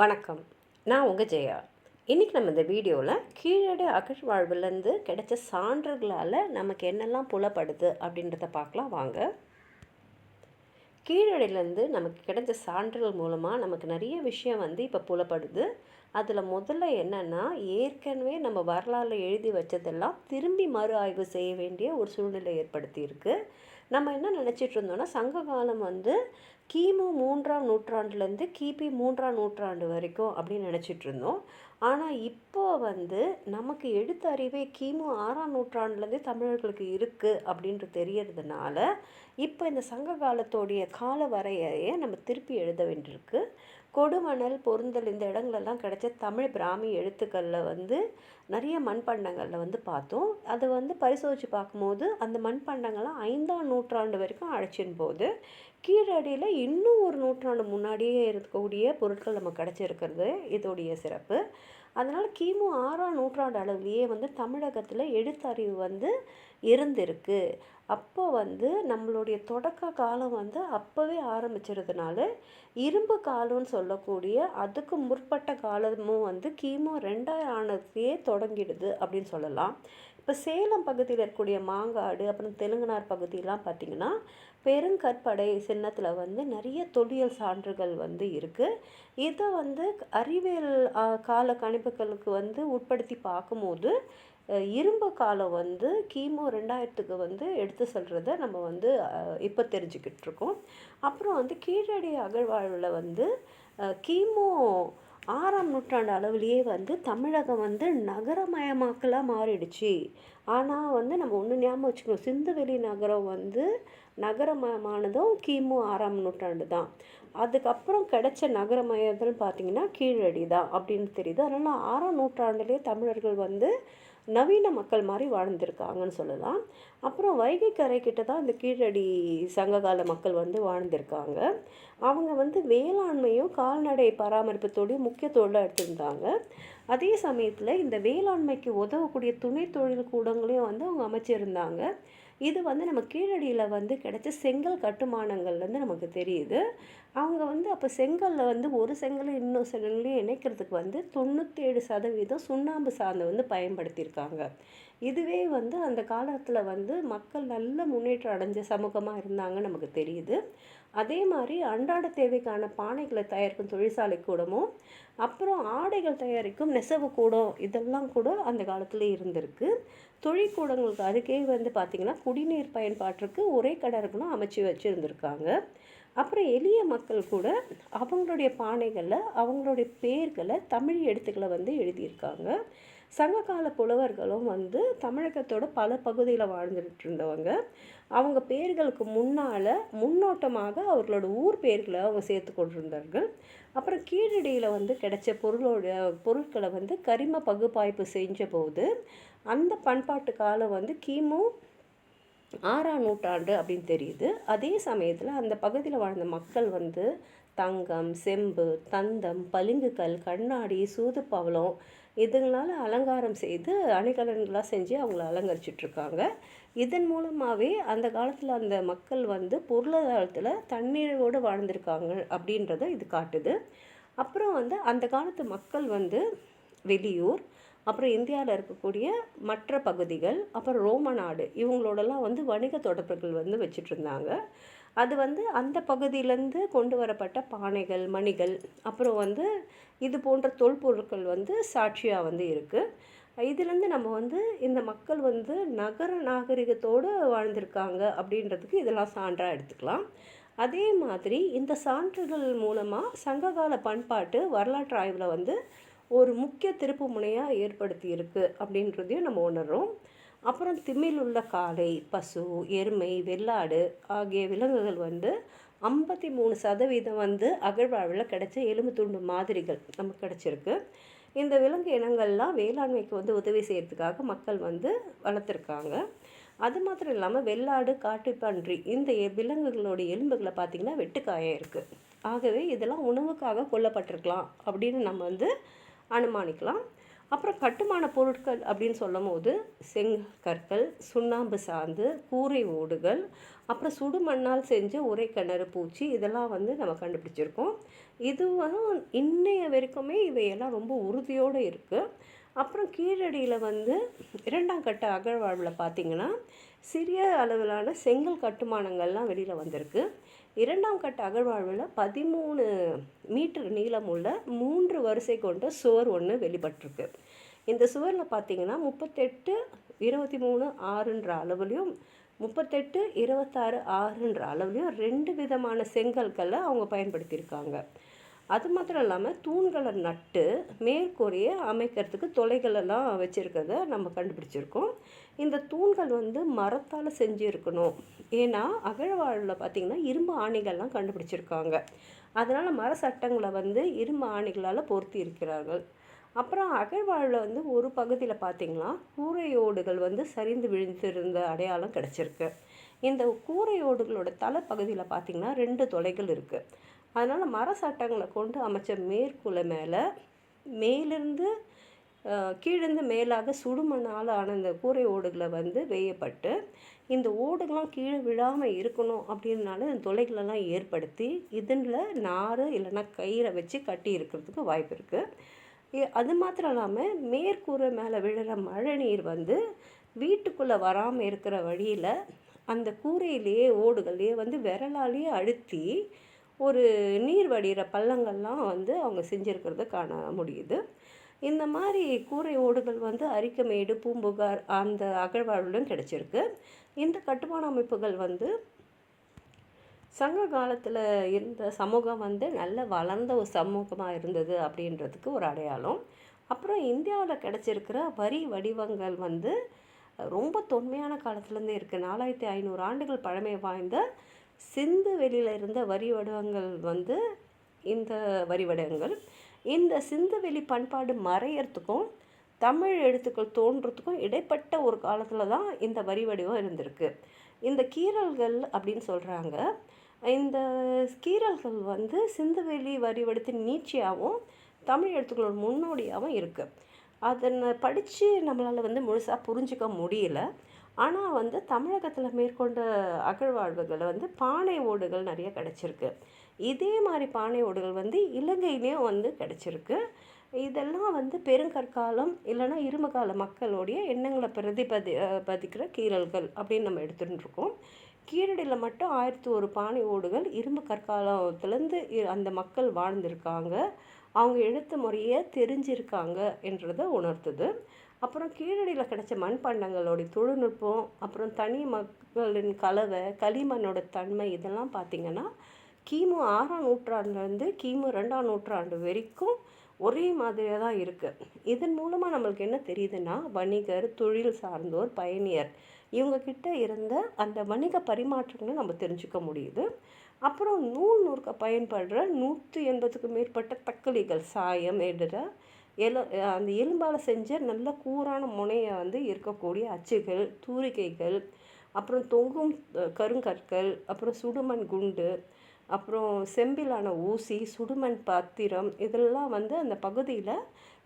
வணக்கம். நான் உங்கள் ஜெயா. இன்றைக்கி நம்ம இந்த வீடியோவில் கீழடி அகழ்வாழ்வுலேருந்து கிடைச்ச சான்றுகளால் நமக்கு என்னெல்லாம் புலப்படுது அப்படின்றத பார்க்கலாம் வாங்க. கீழடியிலேருந்து நமக்கு கிடைச்ச சான்றுகள் மூலமாக நமக்கு நிறைய விஷயம் வந்து இப்போ புலப்படுது. அதில் முதல்ல என்னென்னா ஏற்கனவே நம்ம வரலாறு எழுதி வச்சதெல்லாம் திரும்பி மறு ஆய்வு செய்ய வேண்டிய ஒரு சூழ்நிலை ஏற்படுத்தியிருக்கு. நம்ம என்ன நினச்சிட்டு இருந்தோம்னா சங்க காலம் வந்து கிமு மூன்றாம் நூற்றாண்டுலேருந்து கிபி மூன்றாம் நூற்றாண்டு வரைக்கும் அப்படின்னு நினச்சிட்டு இருந்தோம். ஆனால் இப்போ வந்து நமக்கு எழுத்தறிவே கிமு ஆறாம் நூற்றாண்டுலேருந்தே தமிழர்களுக்கு இருக்குது அப்படின்ட்டு தெரியறதுனால இப்போ இந்த சங்க காலத்தோடைய கால வரையறையை நம்ம திருப்பி எழுத வேண்டியிருக்கு. கொடுமணல் பொருந்தல் இந்த இடங்களெல்லாம் கிடைச்ச தமிழ் பிராமி எழுத்துக்களில் வந்து நிறைய மண்பாண்டங்களில் வந்து பார்த்தோம். அதை வந்து பரிசோதித்து பார்க்கும்போது அந்த மண்பாண்டங்கள்லாம் ஐந்தாம் நூற்றாண்டு வரைக்கும் அழைச்சின் போது கீழடியில் இன்னும் ஒரு நூற்றாண்டு முன்னாடியே இருக்கக்கூடிய பொருட்கள் நமக்கு கிடச்சிருக்கிறது இதோடைய சிறப்பு. அதனால் கிமு ஆறாம் நூற்றாண்டு அளவுலேயே வந்து தமிழகத்தில் எழுத்தறிவு வந்து இருந்திருக்கு. அப்போ வந்து நம்மளுடைய தொடக்க காலம் வந்து அப்போவே ஆரம்பிச்சிருந்தனால இரும்பு காலம்னு சொல்லக்கூடிய அதுக்கு முற்பட்ட காலமும் வந்து கிமு ரெண்டாயிரம் ஆனதுலேயே தொடங்கிடுது அப்படின்னு சொல்லலாம். இப்போ சேலம் பகுதியில் இருக்கக்கூடிய மாங்காடு அப்புறம் தெலுங்குனார் பகுதியெலாம் பார்த்திங்கன்னா பெருங்கற்படை சின்னத்தில் வந்து நிறைய தொல்லியல் சான்றுகள் வந்து இருக்குது இதை வந்து அறிவியல் கால கணிப்புகளுக்கு வந்து உட்படுத்தி பார்க்கும்போது இரும்பு காலம் வந்து கிமு ரெண்டாயிரத்துக்கு வந்து எடுத்து செல்கிறத நம்ம வந்து இப்போ தெரிஞ்சுக்கிட்டு இருக்கோம். அப்புறம் வந்து கீழடி அகழ்வாழ்வில் வந்து கிமு ஆறாம் நூற்றாண்டு அளவுலேயே வந்து தமிழகம் வந்து நகரமயமாக்கலாக மாறிடுச்சு. ஆனால் வந்து நம்ம ஒன்று ஞாபகம் வச்சுக்கணும். சிந்துவெளி நகரம் வந்து நகரமயமானதும் கிமு ஆறாம் நூற்றாண்டு தான் அதுக்கப்புறம் கிடைச்ச நகரமயத்தில் பார்த்திங்கன்னா கீழடி தான் அப்படின்னு தெரியுது. அதனால் ஆறாம் நூற்றாண்டுலேயே தமிழர்கள் வந்து நவீன மக்கள் மாதிரி வாழ்ந்திருக்காங்கன்னு சொல்லலாம். அப்புறம் வைகை கரை கிட்ட தான் இந்த கீழடி சங்ககால மக்கள் வந்து வாழ்ந்திருக்காங்க. அவங்க வந்து வேளாண்மையும் கால்நடை பராமரிப்பத்தோடையும் முக்கிய தொழிலாக எடுத்திருந்தாங்க. அதே சமயத்தில் இந்த வேளாண்மைக்கு உதவக்கூடிய துணை தொழில் கூடங்களையும் வந்து அவங்க அமைச்சிருந்தாங்க. இது வந்து நம்ம கீழடியில் வந்து கிடைச்ச செங்கல் கட்டுமானங்கள்லேருந்து நமக்கு தெரியுது. அவங்க வந்து அப்போ செங்கலில் வந்து ஒரு செங்கலை இன்னொரு செங்கலையும் இணைக்கிறதுக்கு வந்து தொண்ணூற்றேழு சதவீதம் சுண்ணாம்பு சார்ந்த வந்து பயன்படுத்தியிருக்காங்க. இதுவே வந்து அந்த காலத்தில் வந்து மக்கள் நல்ல முன்னேற்றம் அடைஞ்ச சமூகமாக இருந்தாங்க நமக்கு தெரியுது. அதே மாதிரி அன்றாட தேவைக்கான பானைகளை தயாரிக்கும் தொழிற்சாலை கூடமும் அப்புறம் ஆடைகள் தயாரிக்கும் நெசவு கூடம் இதெல்லாம் கூட அந்த காலத்தில் இருந்திருக்கு. தொழிற்கூடங்களுக்கு அருகே வந்து பார்த்திங்கன்னா குடிநீர் பயன்பாட்டிற்கு ஒரே கடற்களும் அமைச்சு வச்சுருந்துருக்காங்க. அப்புறம் எளிய மக்கள் கூட அவங்களுடைய பானைகளில் அவங்களுடைய பேர்களை தமிழ் எழுத்துக்களை வந்து எழுதியிருக்காங்க. சங்ககால புலவர்களும் வந்து தமிழகத்தோட பல பகுதியில் வாழ்ந்துட்டு இருந்தவங்க அவங்க பேர்களுக்கு முன்னால் முன்னோட்டமாக அவர்களோட ஊர் பேர்களை அவங்க சேர்த்து கொண்டிருந்தார்கள். அப்புறம் கீழடியில் வந்து கிடைச்ச பொருளோட பொருட்களை வந்து கரிம பகுப்பாய்ப்பு செஞ்ச போது அந்த பண்பாட்டு காலம் வந்து கிமு ஆறாம் நூற்றாண்டு அப்படின்னு தெரியுது. அதே சமயத்தில் அந்த பகுதியில் வாழ்ந்த மக்கள் வந்து தங்கம் செம்பு தந்தம் பளிங்குக்கல் கண்ணாடி சூதுப்பவளம் இதுங்களால் அலங்காரம் செய்து அணிகலன்களாக செஞ்சு அவங்கள அலங்கரிச்சிட்ருக்காங்க. இதன் மூலமாகவே அந்த காலத்தில் அந்த மக்கள் வந்து பொருளாதாரத்தில் தண்ணீரோடு வாழ்ந்திருக்காங்க அப்படின்றத இது காட்டுது. அப்புறம் வந்து அந்த காலத்து மக்கள் வந்து வெளியூர் அப்புறம் இந்தியாவில் இருக்கக்கூடிய மற்ற பகுதிகள் அப்புறம் ரோம நாடு இவங்களோடலாம் வந்து வணிக தொடர்புகள் வந்து வச்சுட்ருந்தாங்க. அது வந்து அந்த பகுதியிலேருந்து கொண்டு வரப்பட்ட பானைகள் மணிகள் அப்புறம் வந்து இது போன்ற தொல்பொருட்கள் வந்து சாட்சியாக வந்து இருக்குது இதுலேருந்து நம்ம வந்து இந்த மக்கள் வந்து நகர நாகரிகத்தோடு வாழ்ந்திருக்காங்க அப்படின்றதுக்கு இதெல்லாம் சான்றாக எடுத்துக்கலாம். அதே மாதிரி இந்த சான்றுகள் மூலமாக சங்ககால பண்பாட்டு வரலாற்று ஆய்வில் வந்து ஒரு முக்கிய திருப்பு முனையாக ஏற்படுத்தி இருக்குது அப்படின்றதையும் நம்ம உணர்றோம். அப்புறம் திமில் உள்ள காளை பசு எருமை வெள்ளாடு ஆகிய விலங்குகள் வந்து ஐம்பத்தி மூணு சதவீதம் வந்து அகழ்வாழ்வில் கிடைச்ச எலும்பு துண்டு மாதிரிகள் நமக்கு கிடச்சிருக்கு. இந்த விலங்கு இனங்கள்லாம் வேளாண்மைக்கு வந்து உதவி செய்கிறதுக்காக மக்கள் வந்து வளர்த்துருக்காங்க. அது மாத்திரம் இல்லாமல் வெள்ளாடு காட்டுப்பன்றி இந்த விலங்குகளோட எலும்புகளை பார்த்திங்கன்னா வெட்டுக்காயம் இருக்குது ஆகவே இதெல்லாம் உணவுக்காக கொல்லப்பட்டிருக்கலாம் அப்படின்னு நம்ம வந்து அனுமானிக்கலாம். அப்புறம் கட்டுமான பொருட்கள் அப்படின்னு சொல்லும் போது செங்கற்கள் சுண்ணாம்பு சாந்து கூரை ஓடுகள் அப்புறம் சுடுமண்ணால் செஞ்ச உரை கிணறு பூச்சி இதெல்லாம் வந்து நம்ம கண்டுபிடிச்சிருக்கோம். இதுவும் இன்னைய வரைக்குமே இவையெல்லாம் ரொம்ப உறுதியோடு இருக்குது அப்புறம் கீழடியில் வந்து இரண்டாம் கட்ட அகழ்வாழ்வில் பார்த்திங்கன்னா சிறிய அளவிலான செங்கல் கட்டுமானங்கள்லாம் வெளியில் வந்திருக்கு. இரண்டாம் கட்ட அகழ்வாழ்வில் பதிமூணு மீட்டர் நீளம் உள்ள மூன்று வரிசை கொண்ட சுவர் ஒன்று வெளிப்பட்டிருக்கு. இந்த சுவரில் பார்த்தீங்கன்னா முப்பத்தெட்டு இருபத்தி மூணு ஆறுன்ற அளவுலையும் முப்பத்தெட்டு இருபத்தாறு ஆறுன்ற அளவுலையும் ரெண்டு விதமான செங்கல்களை அவங்க பயன்படுத்தியிருக்காங்க. அது மாத்திரம் இல்லாமல் தூண்களை நட்டு மேற்கூரையை அமைக்கிறதுக்கு தொலைகளெல்லாம் வச்சுருக்கிறத நம்ம கண்டுபிடிச்சிருக்கோம். இந்த தூண்கள் வந்து மரத்தால் செஞ்சுருக்கணும். ஏன்னா அகழ்வாழில் பார்த்திங்கன்னா இரும்பு ஆணிகள்லாம் கண்டுபிடிச்சிருக்காங்க. அதனால் மர சட்டங்களை வந்து இரும்பு ஆணிகளால் பொருத்தி இருக்கிறார்கள். அப்புறம் அகழ்வாழில் வந்து ஒரு பகுதியில் பார்த்திங்கன்னா கூரையோடுகள் வந்து சரிந்து விழுந்திருந்த அடையாளம் கிடச்சிருக்கு. இந்த கூரையோடுகளோட தலைப்பகுதியில் பார்த்திங்கன்னா ரெண்டு தொலைகள் இருக்குது அதனால் மர சட்டங்களை கொண்டு அமைச்ச மேற்கூலை மேலே மேலிருந்து கீழேருந்து மேலாக சுடுமண்ணால் ஆன இந்த கூரை ஓடுகளை வந்து வேயப்பட்டு இந்த ஓடுகள்லாம் கீழே விழாமல் இருக்கணும் அப்படின்னால இந்த தொலைகளெல்லாம் ஏற்படுத்தி இதில் நார் இல்லைன்னா கயிறை வச்சு கட்டி இருக்கிறதுக்கு வாய்ப்பு இருக்குது அது மாத்திரம் இல்லாமல் மேற்கூரை மேலே விழுற மழை நீர் வந்து வீட்டுக்குள்ளே வராமல் இருக்கிற வழியில் அந்த கூரையிலேயே ஓடுகள்லேயே வந்து விரலாலேயே அழுத்தி ஒரு நீர் வடிகிற பள்ளங்கள்லாம் வந்து அவங்க செஞ்சுருக்கிறத காண முடியுது. இந்த மாதிரி கூரை ஓடுகள் வந்து அரிக்கமேடு பூம்புகார் அந்த அகழ்வாழ்வுடன் கிடச்சிருக்கு. இந்த கட்டுமான அமைப்புகள் வந்து சங்க காலத்தில் இருந்த சமூகம் வந்து நல்ல வளர்ந்த ஒரு சமூகமாக இருந்தது அப்படின்றதுக்கு ஒரு அடையாளம். அப்புறம் இந்தியாவில் கிடச்சிருக்கிற வரி வடிவங்கள் வந்து ரொம்ப தொன்மையான காலத்துலேருந்தே இருக்குது நாலாயிரத்தி ஐநூறு ஆண்டுகள் பழமை வாய்ந்த சிந்து வெளியில் இருந்த வரி வடிவங்கள் வந்து இந்த வரி வடிவங்கள். இந்த சிந்து வெளி பண்பாடு மறையறதுக்கும் தமிழ் எழுத்துக்கள் தோன்றத்துக்கும் இடைப்பட்ட ஒரு காலத்தில் தான் இந்த வரி வடிவம் இருந்திருக்கு. இந்த கீரல்கள் அப்படின்னு சொல்கிறாங்க இந்த கீரல்கள் வந்து சிந்துவெளி வரி வடிவத்தின் நீட்சியாகவும் தமிழ் எழுத்துக்களோட முன்னோடியாகவும் இருக்குது அதனை படித்து நம்மளால் வந்து முழுசாக புரிஞ்சிக்க முடியல. ஆனால் வந்து தமிழகத்தில் மேற்கொண்ட அகழ்வாழ்வுகளில் வந்து பானை ஓடுகள் நிறைய கிடச்சிருக்கு. இதே மாதிரி பானை ஓடுகள் வந்து இலங்கையிலையும் வந்து கிடச்சிருக்கு. இதெல்லாம் வந்து பெருங்கற்காலம் இல்லைன்னா இருமகால மக்களுடைய எண்ணங்களை பிரதிபதி பதிக்கிற கீரல்கள் அப்படின்னு நம்ம எடுத்துகிட்டு இருக்கோம் கீழடியில் மட்டும் ஆயிரத்தி ஒரு பானை ஓடுகள் இரும்பு கற்காலத்துலேருந்து அந்த மக்கள் வாழ்ந்திருக்காங்க. அவங்க எழுத்து முறையை தெரிஞ்சிருக்காங்க என்றதை உணர்த்துது. அப்புறம் கீழடியில் கிடைச்ச மண்பாண்டங்களுடைய தொழில்நுட்பம் அப்புறம் தனி மக்களின் கலவை களிமண்ணோட தன்மை இதெல்லாம் பார்த்திங்கன்னா கிமு ஆறாம் நூற்றாண்டுலேருந்து கிமு ரெண்டாம் நூற்றாண்டு வரைக்கும் ஒரே மாதிரியாக தான் இருக்குது இதன் மூலமாக நம்மளுக்கு என்ன தெரியுதுன்னா வணிகர் தொழில் சார்ந்தோர் பயணியர் இவங்கக்கிட்ட இருந்த அந்த வணிக பரிமாற்றங்களை நம்ம தெரிஞ்சுக்க முடியுது. அப்புறம் நூல் நூற்க பயன்படுற நூற்றி எண்பதுக்கும் மேற்பட்ட தக்களிகள் சாயம் எடுற எலு அந்த எலும்பால் செஞ்ச நல்ல கூரான முனையை வந்து இருக்கக்கூடிய அச்சுகள் தூரிகைகள் அப்புறம் தொங்கும் கருங்கற்கள் அப்புறம் சுடுமண் குண்டு அப்புறம் செம்பிலான ஊசி சுடுமண் பாத்திரம் இதெல்லாம் வந்து அந்த பகுதியில்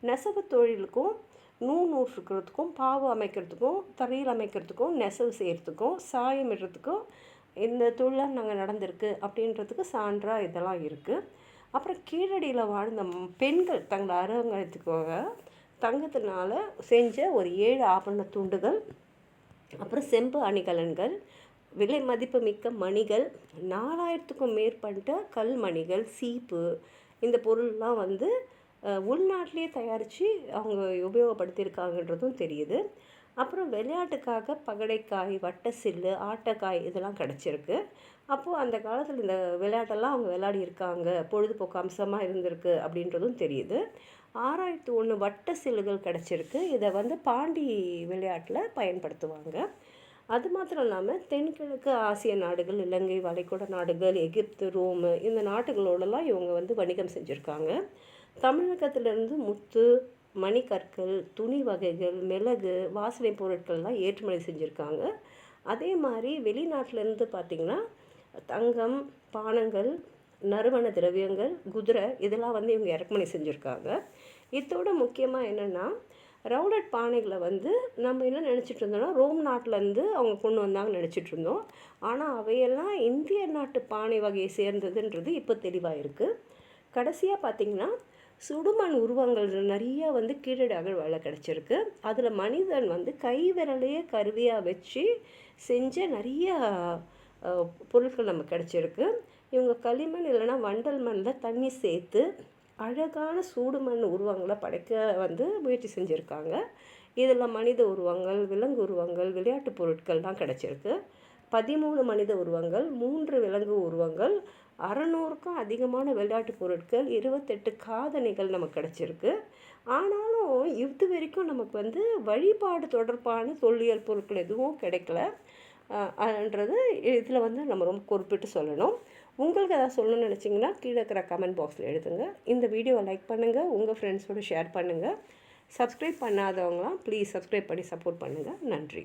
நெசவு தொழிலுக்கும் நூல் நூற்றுக்கிறதுக்கும் பாவு அமைக்கிறதுக்கும் தரையில் அமைக்கிறதுக்கும் நெசவு செய்கிறதுக்கும் சாயம் இடுறதுக்கும் இந்த தொழிலாக நாங்கள் நடந்திருக்கு அப்படின்றதுக்கு சான்றாக இதெல்லாம் இருக்குது அப்புறம் கீழடியில் வாழ்ந்த பெண்கள் தங்களை அரங்கத்துக்காக தங்கத்தினால செஞ்ச ஒரு ஏழு ஆபரண துண்டுகள் அப்புறம் செம்பு அணிகலன்கள் விலை மதிப்பு மிக்க மணிகள் நாலாயிரத்துக்கும் மேற்பட்ட கல்மணிகள் சீப்பு இந்த பொருள்லாம் வந்து உள்நாட்டிலேயே தயாரித்து அவங்க உபயோகப்படுத்தியிருக்காங்கன்றதும் தெரியுது. அப்புறம் விளையாட்டுக்காக பகடைக்காய் வட்ட சில்லு ஆட்டக்காய் இதெல்லாம் கிடச்சிருக்கு. அப்போது அந்த காலத்தில் இந்த விளையாட்டெல்லாம் அவங்க விளையாடி இருக்காங்க. பொழுதுபோக்கு அம்சமாக இருந்திருக்கு அப்படின்றதும் தெரியுது. ஆறாயிரத்து ஒன்று வட்ட சில்லுகள் கிடச்சிருக்கு. இதை வந்து பாண்டி விளையாட்டில் பயன்படுத்துவாங்க. அது மாத்திரம் இல்லாமல் தென்கிழக்கு ஆசிய நாடுகள் இலங்கை வளைகுடா நாடுகள் எகிப்து ரோமு இந்த நாடுகளோடலாம் இவங்க வந்து வணிகம் செஞ்சுருக்காங்க. தமிழகத்திலேருந்து முத்து மணிக்கற்கள் துணி வகைகள் மிளகு வாசனை பொருட்கள்லாம் ஏற்றுமதி செஞ்சுருக்காங்க. அதே மாதிரி வெளிநாட்டிலேருந்து பார்த்திங்கன்னா தங்கம் பானங்கள் நறுமண திரவியங்கள் குதிரை இதெல்லாம் வந்து இவங்க இறக்குமதி செஞ்சுருக்காங்க. இதோட முக்கியமாக என்னென்னா ரவுடட் பானைகளை வந்து நம்ம என்ன நினச்சிட்டு இருந்தோம்னா ரோம் நாட்டிலேருந்து அவங்க கொண்டு வந்தாங்க நினச்சிட்டு இருந்தோம். ஆனால் அவையெல்லாம் இந்திய நாட்டு பானை வகையை சேர்ந்ததுன்றது இப்போ தெளிவாக இருக்குது கடைசியாக பார்த்திங்கன்னா சுடுமண் உருவங்கள் நிறைய வந்து கீழடி அகழ்வாயில் கிடச்சிருக்கு. அதில் மனிதன் வந்து கை விரலையே கருவியாக வச்சு செஞ்ச நிறைய பொருட்கள் நமக்கு கிடச்சிருக்கு. இவங்க களிமண் இல்லைன்னா வண்டல் மண்ணில் தண்ணி சேர்த்து அழகான சூடுமண் உருவங்களை படைக்க வந்து முயற்சி செஞ்சுருக்காங்க. இதில் மனித உருவங்கள் விலங்கு உருவங்கள் விளையாட்டு பொருட்கள்லாம் கிடச்சிருக்கு. பதிமூணு மனித உருவங்கள் மூன்று விலங்கு உருவங்கள் அறநூறுக்கும் அதிகமான விளையாட்டு பொருட்கள் இருபத்தெட்டு காதணிகள் நமக்கு கிடச்சிருக்கு. ஆனாலும் இது வரைக்கும் நமக்கு வந்து வழிபாடு தொடர்பான தொல்லியல் பொருட்கள் எதுவும் கிடைக்கல. அன்றது இதில் வந்து நம்ம ரொம்ப குறிப்பிட்டு சொல்லணும். உங்களுக்கு எதாவது சொல்லணும்னு நினச்சிங்கன்னா கீழே இருக்கிற கமெண்ட் பாக்ஸில் எழுதுங்க. இந்த வீடியோவை லைக் பண்ணுங்கள் உங்கள் ஃப்ரெண்ட்ஸோடு ஷேர் பண்ணுங்கள் சப்ஸ்கிரைப் பண்ணாதவங்களாம் ப்ளீஸ் சப்ஸ்கிரைப் பண்ணி சப்போர்ட் பண்ணுங்கள் நன்றி.